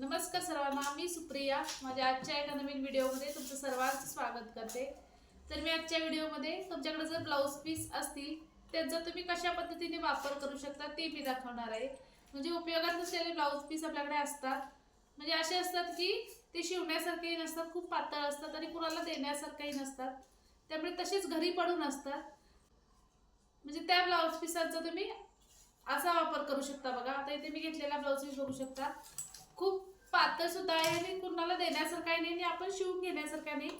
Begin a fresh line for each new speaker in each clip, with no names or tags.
नमस्कार सर्वांना मी सुप्रिया. माझ्या आजच्या एका नवीन व्हिडिओमध्ये तुमचं सर्वांचं स्वागत करते. तर मी आजच्या व्हिडिओमध्ये तुमच्याकडे जर ब्लाऊज पीस असतील त्यांचा तुम्ही कशा पद्धतीने वापर करू शकता ते मी दाखवणार आहे. म्हणजे उपयोगात नसलेले ब्लाऊज पीस आपल्याकडे असतात. म्हणजे असे असतात की ते शिवण्यासारखेही नसतात खूप पातळ असतात आणि कुणाला देण्यासारखेही नसतात. त्यामुळे तसेच घरी पडून असतात. म्हणजे त्या ब्लाऊज पीसांचा तुम्ही असा वापर करू शकता बघा. आता इथे मी घेतलेला ब्लाऊज पीस बघू शकता. खूप पातळ सुद्धा आहे आणि कुणाला देण्यासारखा नाही आणि आपण शिवून घेण्यासारखा नाही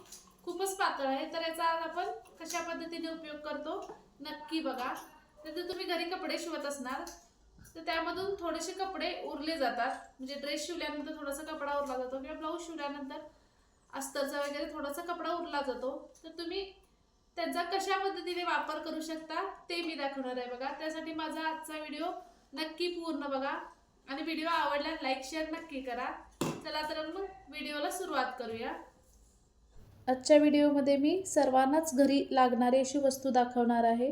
खूपच पातळ आहे. तर याचा आज आपण कशा पद्धतीने उपयोग करतो? नक्की बघा. तर तुम्ही घरी कपडे शिवत असणार. तर त्यामधून थोडेसे कपडे उरले जातात. म्हणजे ड्रेस शिवल्यानंतर थोडासा कपडा उरला जातो किंवा ब्लाऊज शिवल्यानंतर अस्तरचा वगैरे थोडासा कपडा उरला जातो. तर तुम्ही त्याचा कशा पद्धतीने वापर करू शकता ते मी दाखवणार आहे बघा. त्यासाठी माझा आजचा व्हिडिओ नक्की पूर्ण बघा. आणि व्हिडिओ आवडला लाईक शेअर नक्की करा. चला तर मग व्हिडिओला सुरुवात करूया. आजच्या व्हिडिओमध्ये मी सर्वांनाच घरी लागणारी अशी वस्तू दाखवणार आहे.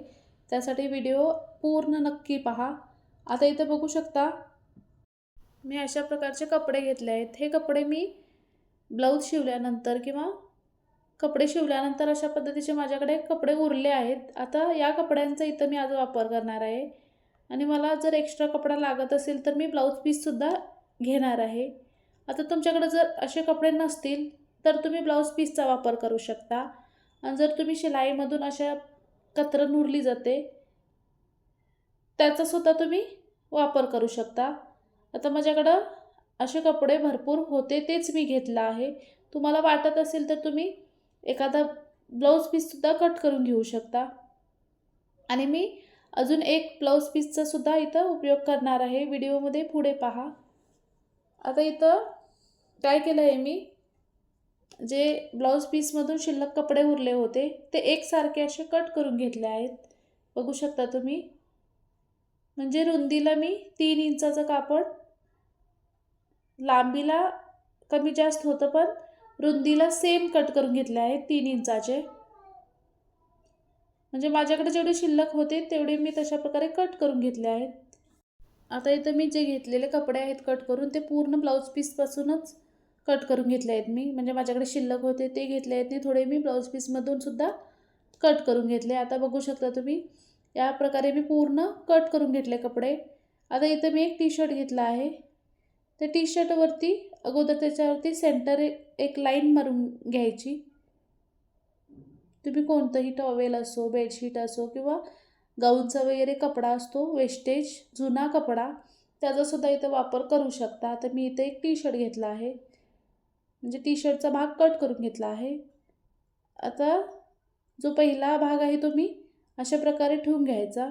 त्यासाठी व्हिडिओ पूर्ण नक्की पहा. आता इथे बघू शकता मी अशा प्रकारचे कपडे घेतले आहेत. हे कपडे मी ब्लाऊज शिवल्यानंतर किंवा कपडे शिवल्यानंतर अशा पद्धतीचे माझ्याकडे कपडे उरले आहेत. आता या कपड्यांचा इथं मी आज वापर करणार आहे. आणि मला जर एक्स्ट्रा कपडा लागत असेल तर मी ब्लाऊज पीससुद्धा घेणार आहे. आता तुमच्याकडे जर असे कपडे नसतील तर तुम्ही ब्लाऊज पीसचा वापर करू शकता. आणि जर तुम्ही शिलाईमधून अशा कतरन उरली जाते त्याचासुद्धा तुम्ही वापर करू शकता. आता माझ्याकडं असे कपडे भरपूर होते तेच मी घेतलं आहे. तुम्हाला वाटत असेल तर तुम्ही एखादा ब्लाऊज पीससुद्धा कट करून घेऊ शकता. आणि मी अजून एक ब्लाऊज पीसचा सुद्धा इथं उपयोग करणार आहे. व्हिडिओमध्ये पुढे पहा. आता इथं काय केलं आहे मी? जे ब्लाऊज पीसमधून शिल्लक कपडे उरले होते ते एकसारखे असे कट करून घेतले आहेत. बघू शकता तुम्ही. म्हणजे रुंदीला मी तीन इंचाचं कापड लांबीला कमी जास्त होतं पण रुंदीला सेम कट करून घेतले आहेत तीन इंचाचे. म्हणजे माझ्याकडे जेवढे शिल्लक होते तेवढे मी तशा प्रकारे कट करून घेतले आहेत. आता इथं मी जे घेतलेले कपडे आहेत कट करून ते पूर्ण ब्लाऊज पीसपासूनच कट करून घेतले आहेत मी. म्हणजे माझ्याकडे शिल्लक होते ते घेतले आहेत आणि थोडे मी ब्लाऊज पीसमधून सुद्धा कट करून घेतले. आता बघू शकता तुम्ही या प्रकारे मी पूर्ण कट करून घेतले कपडे. आता इथं मी एक टी शर्ट घेतला आहे. त्या टी शर्टवरती अगोदर त्याच्यावरती सेंटर एक लाईन मारून घ्यायची. तुम्ही कोणतंही टॉवेल असो बेडशीट असो किंवा गाऊनचा वगैरे कपडा असतो वेस्टेज जुना कपडा त्याचासुद्धा इथं वापर करू शकता. तर मी इथे एक टी शर्ट घेतला आहे. म्हणजे टी शर्टचा भाग कट करून घेतला आहे. आता जो पहिला भाग आहे तो मी अशा प्रकारे ठेवून घ्यायचा.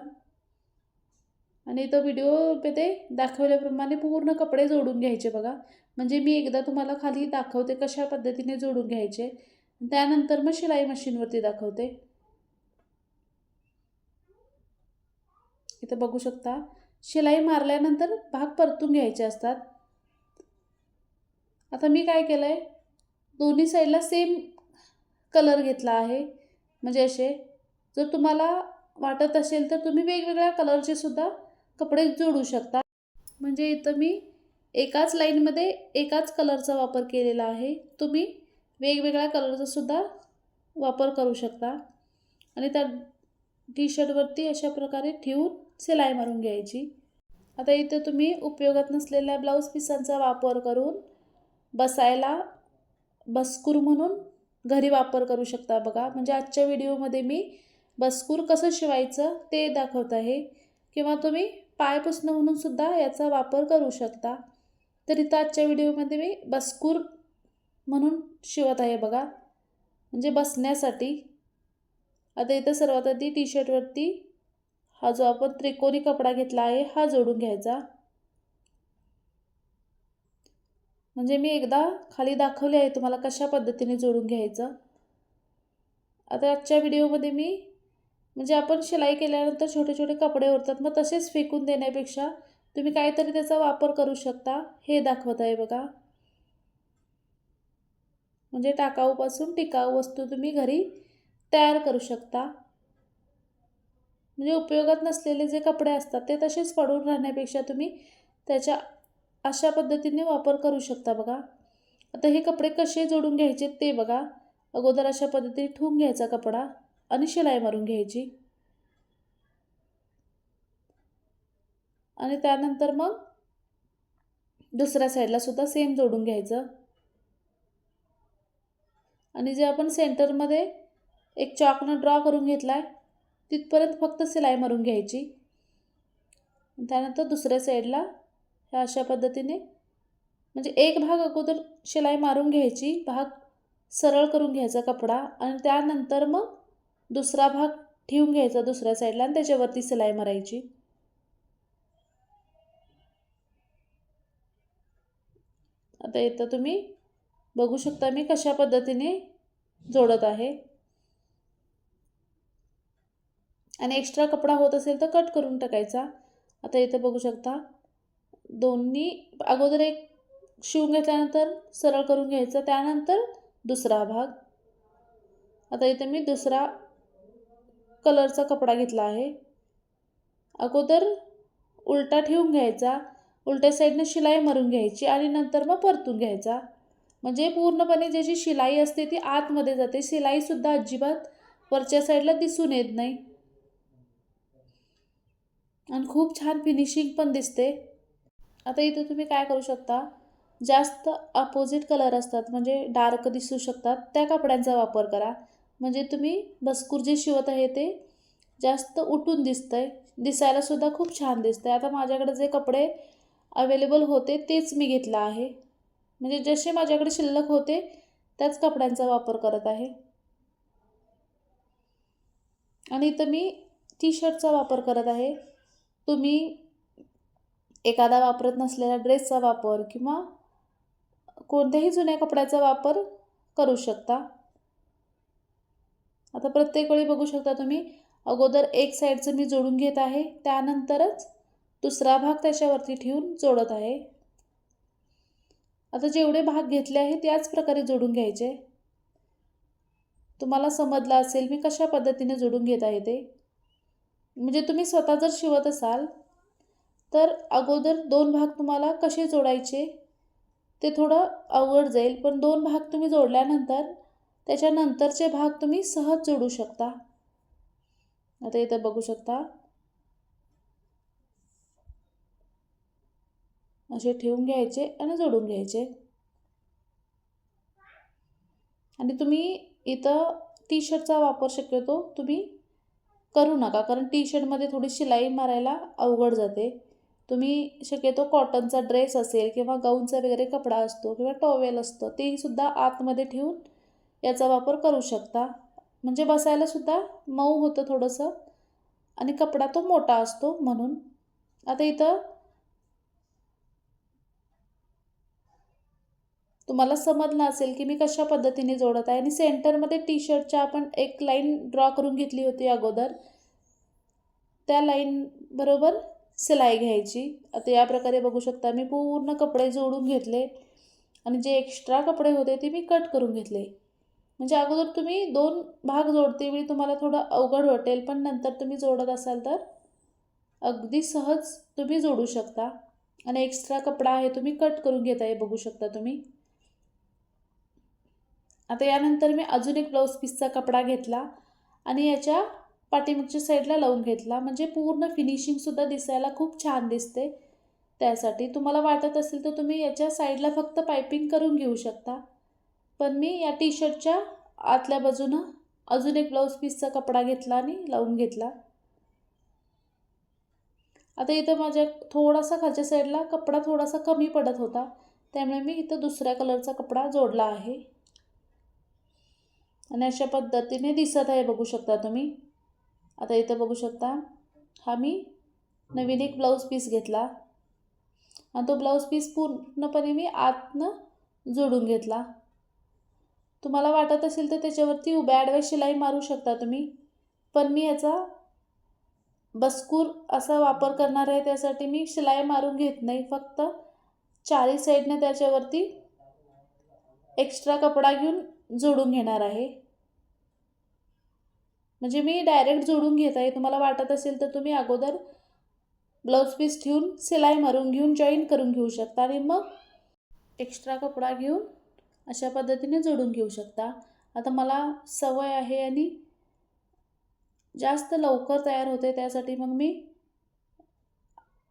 आणि तो व्हिडिओमध्ये दाखवल्याप्रमाणे पूर्ण कपडे जोडून घ्यायचे बघा. म्हणजे मी एकदा तुम्हाला खाली दाखवते कशा पद्धतीने जोडून घ्यायचे. त्यानंतर मग शिलाई मशीनवरती दाखवते. इथं बघू शकता शिलाई मारल्यानंतर भाग परतून घ्यायचे असतात. आता मी काय केलं आहे दोन्ही साईडला सेम कलर घेतला आहे. म्हणजे असे जर तुम्हाला वाटत असेल तर तुम्ही वेगवेगळ्या कलरचे सुद्धा कपडे जोडू शकता. म्हणजे इथं मी एकाच लाईनमध्ये एकाच कलरचा वापर केलेला आहे. तुम्ही वेगवेगळ्या कलरचा सुद्धा वापर करू शकता. आणि त्या टी शर्टवरती अशा प्रकारे ठेवून सिलाई मारून घ्यायची. आता इथे तुम्ही उपयोगात नसलेल्या ब्लाऊज पिसांचा वापर करून बसायला बस्कूर म्हणून घरी वापर करू शकता बघा. म्हणजे आजच्या व्हिडिओमध्ये मी बसकूर कसं शिवायचं ते दाखवत आहे. किंवा तुम्ही पाय पुसणं म्हणून सुद्धा याचा वापर करू शकता. तर इथं आजच्या व्हिडिओमध्ये मी बसकूर म्हणून शिवत आहे बघा. म्हणजे बसण्यासाठी. आता इथं सर्वात आधी टी शर्टवरती हा जो आपण त्रिकोणी कपडा घेतला आहे हा जोडून घ्यायचा. म्हणजे मी एकदा खाली दाखवले आहे तुम्हाला कशा पद्धतीने जोडून घ्यायचं. आता आजच्या व्हिडिओमध्ये मी म्हणजे आपण शिलाई केल्यानंतर छोटे छोटे कपडे उरतात मग तसेच फेकून देण्यापेक्षा तुम्ही काहीतरी त्याचा वापर करू शकता हे दाखवत आहे बघा. म्हणजे टाकाऊपासून टिकाऊ वस्तू तुम्ही घरी तयार करू शकता. म्हणजे उपयोगात नसलेले जे कपडे असतात ते तसेच पडून राहण्यापेक्षा तुम्ही त्याच्या अशा पद्धतीने वापर करू शकता बघा. आता हे कपडे कसे जोडून घ्यायचे ते बघा. अगोदर अशा पद्धतीने ठेवून घ्यायचा कपडा आणि शिलाई मारून घ्यायची. आणि त्यानंतर मग दुसऱ्या साईडला सुद्धा सेम जोडून घ्यायचं. आणि जे आपण सेंटरमध्ये एक चॉकनं ड्रॉ करून घेतला आहे तिथपर्यंत फक्त सिलाई मारून घ्यायची. त्यानंतर दुसऱ्या साईडला ह्या अशा पद्धतीने म्हणजे एक भाग अगोदर शिलाई मारून घ्यायची भाग सरळ करून घ्यायचा कपडा आणि त्यानंतर मग दुसरा भाग ठेवून घ्यायचा दुसऱ्या साईडला आणि त्याच्यावरती सिलाई मारायची. आता इथं तुम्ही बघू शकता मी कशा पद्धतीने जोडत आहे. आणि एक्स्ट्रा कपडा होत असेल तर कट करून टाकायचा. आता इथं बघू शकता दोन्ही अगोदर एक शिवून घेतल्यानंतर सरळ करून घ्यायचा त्यानंतर दुसरा भाग. आता इथं मी दुसरा कलरचा कपडा घेतला आहे. अगोदर उलटा ठेवून घ्यायचा उलट्या साईडनं शिलाई मारून घ्यायची आणि नंतर मग परतून घ्यायचा. म्हणजे पूर्णपणे ज्याची शिलाई असते ती आतमध्ये जाते. शिलाईसुद्धा अजिबात वरच्या साईडला दिसून येत नाही. आणि खूप छान फिनिशिंग पण दिसते. आता इथे तुम्ही काय करू शकता? जास्त अपोजिट कलर असतात म्हणजे डार्क दिसू शकतात. त्या कपड्यांचा वापर करा. म्हणजे तुम्ही बस्कूर जे शिवत आहे ते जास्त उठून दिसतंय. दिसायलासुद्धा खूप छान दिसतंय. आता माझ्याकडे जे कपडे अवेलेबल होते तेच मी घेतलं आहे. म्हणजे जसे माझ्याकडे शिल्लक होते त्याच कपड्यांचा वापर करत आहे. आणि इथं मी टी शर्टचा वापर करत आहे. तुम्ही एखादा वापरत नसलेल्या ड्रेसचा वापर किंवा कोणत्याही जुन्या कपड्याचा वापर करू शकता. आता प्रत्येक वेळी बघू शकता तुम्ही अगोदर एक साईडचं मी जोडून घेत आहे त्यानंतरच दुसरा भाग त्याच्यावरती ठेवून जोडत आहे. आता जेवढे भाग घेतले आहे त्याच प्रकारे जोडून घ्यायचे. तुम्हाला समजलं असेल मी कशा पद्धतीने जोडून घेत आहे ते. म्हणजे तुम्ही स्वतः जर शिवत असाल तर अगोदर दोन भाग तुम्हाला कसे जोडायचे ते थोडं अवघड जाईल. पण दोन भाग तुम्ही जोडल्यानंतर त्याच्यानंतरचे भाग तुम्ही सहज जोडू शकता. आता इथं बघू शकता. असे ठेवून घ्यायचे आणि जोडून घ्यायचे. आणि तुम्ही इथं टी शर्टचा वापर शक्यतो तुम्ही करू नका कारण टी शर्टमध्ये थोडी शिलाई मारायला अवघड जाते. तुम्ही शक्यतो कॉटनचा ड्रेस असेल किंवा गाऊनचा वगैरे कपडा असतो किंवा टॉवेल असतं तेहीसुद्धा आतमध्ये ठेवून याचा वापर करू शकता. म्हणजे बसायलासुद्धा मऊ होतं थोडंसं आणि कपडा तो मोठा असतो म्हणून. आता इथं तुम्हाला समजलं असेल की मी कशा पद्धतीने जोडत आहे. आणि सेंटरमध्ये टी शर्टच्या आपण एक लाईन ड्रॉ करून घेतली होती अगोदर. त्या लाईन बरोबर सिलाई घ्यायची. आता या प्रकारे बघू शकता मी पूर्ण कपडे जोडून घेतले. आणि जे एक्स्ट्रा कपडे होते ते मी कट करून घेतले. म्हणजे अगोदर तुम्ही दोन भाग जोडते वेळी तुम्हाला थोडं अवघड वाटेल पण नंतर तुम्ही जोडत असाल तर अगदी सहज तुम्ही जोडू शकता. आणि एक्स्ट्रा कपडा आहे तुम्ही कट करून घेत आहे बघू शकता तुम्ही. आता यानंतर मी अजून एक ब्लाऊज पीसचा कपडा घेतला आणि याच्या पाठीमागच्या साईडला लावून घेतला. म्हणजे पूर्ण फिनिशिंगसुद्धा दिसायला खूप छान दिसते. त्यासाठी तुम्हाला वाटत असेल तर तुम्ही याच्या साईडला फक्त पायपिंग करून घेऊ शकता. पण मी या टी शर्टच्या आतल्या बाजूनं अजून एक ब्लाऊज पीसचा कपडा घेतला आणि लावून घेतला. आता इथं माझ्या थोडासा खालच्या साईडला कपडा थोडासा कमी पडत होता. त्यामुळे मी इथं दुसऱ्या कलरचा कपडा जोडला आहे. आणि अशा पद्धतीने दिसत आहे बघू शकता तुम्ही. आता इथं बघू शकता. हा मी नवीन एक ब्लाऊज पीस घेतला. आणि तो ब्लाऊज पीस पूर्णपणे मी आतनं जोडून घेतला. तुम्हाला वाटत असेल तर त्याच्यावरती उभ्या आडव्या शिलाई मारू शकता तुम्ही. पण मी याचा बसकूर असा वापर करणार आहे त्यासाठी मी शिलाई मारून घेत नाही. फक्त चारी साईडने त्याच्यावरती एक्स्ट्रा कपडा घेऊन जोडून घेणार आहे. म्हणजे मी डायरेक्ट जोडून घेत आहे. तुम्हाला वाटत असेल तर तुम्ही अगोदर ब्लाऊज पीस ठेवून सिलाई मारून घेऊन जॉईन करून घेऊ शकता आणि मग एक्स्ट्रा कपडा घेऊन अशा पद्धतीने जोडून घेऊ शकता. आता मला सवय आहे आणि जास्त लवकर तयार होते त्यासाठी मग मी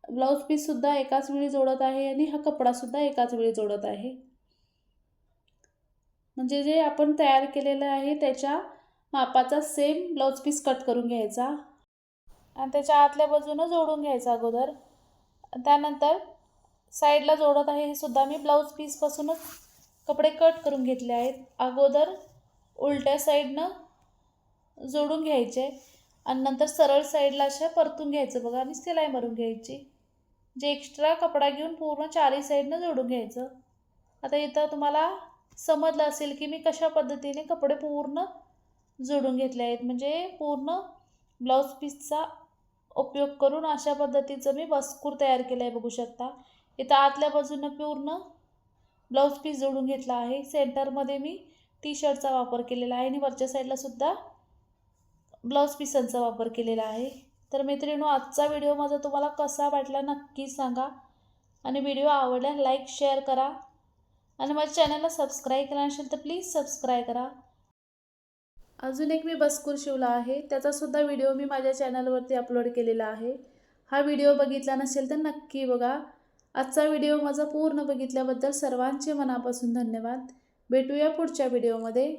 ब्लाऊज पीससुद्धा एकाच वेळी जोडत आहे आणि हा कपडासुद्धा एकाच वेळी जोडत आहे. म्हणजे जे आपण तयार केलेलं आहे त्याच्या मापाचा सेम ब्लाऊज पीस कट करून घ्यायचा. आणि त्याच्या आतल्या बाजूनं जोडून घ्यायचा अगोदर. त्यानंतर साईडला जोडत आहे हे सुद्धा मी ब्लाऊज पीसपासूनच कपडे कट करून घेतले आहेत. अगोदर उलट्या साईडनं जोडून घ्यायचे आणि नंतर सरळ साईडला अशा परतून घ्यायचं बघा आणि सिलाई मारून घ्यायची. जे एक्स्ट्रा कपडा घेऊन पूर्ण चारही साईडनं जोडून घ्यायचं. आता इथं तुम्हाला समजलं असेल की मी कशा पद्धतीने कपडे पूर्ण जोडून घेतले आहेत. म्हणजे पूर्ण ब्लाऊज पीसचा उपयोग करून अशा पद्धतीचं मी बसकूर तयार केलं आहे बघू शकता. इथं आतल्या बाजूनं पूर्ण ब्लाऊज पीस जोडून घेतला आहे. सेंटरमध्ये मी टी शर्टचा वापर केलेला आहे आणि वरच्या साईडला सुद्धा ब्लाऊज पीसांचा वापर केलेला आहे. तर मैत्रिणू आजचा व्हिडिओ माझा तुम्हाला कसा वाटला नक्की सांगा. आणि व्हिडिओ आवडल्यास लाईक शेअर करा. आणि माझ्या चॅनलला सबस्क्राईब केला असेल तर प्लीज सबस्क्राईब करा. अजून एक मी बसकूर शिवला आहे. त्याचासुद्धा व्हिडिओ मी माझ्या चॅनलवरती अपलोड केलेला आहे. हा व्हिडिओ बघितला नसेल तर नक्की बघा. आजचा व्हिडिओ माझा पूर्ण बघितल्याबद्दल सर्वांचे मनापासून धन्यवाद. भेटूया पुढच्या व्हिडिओमध्ये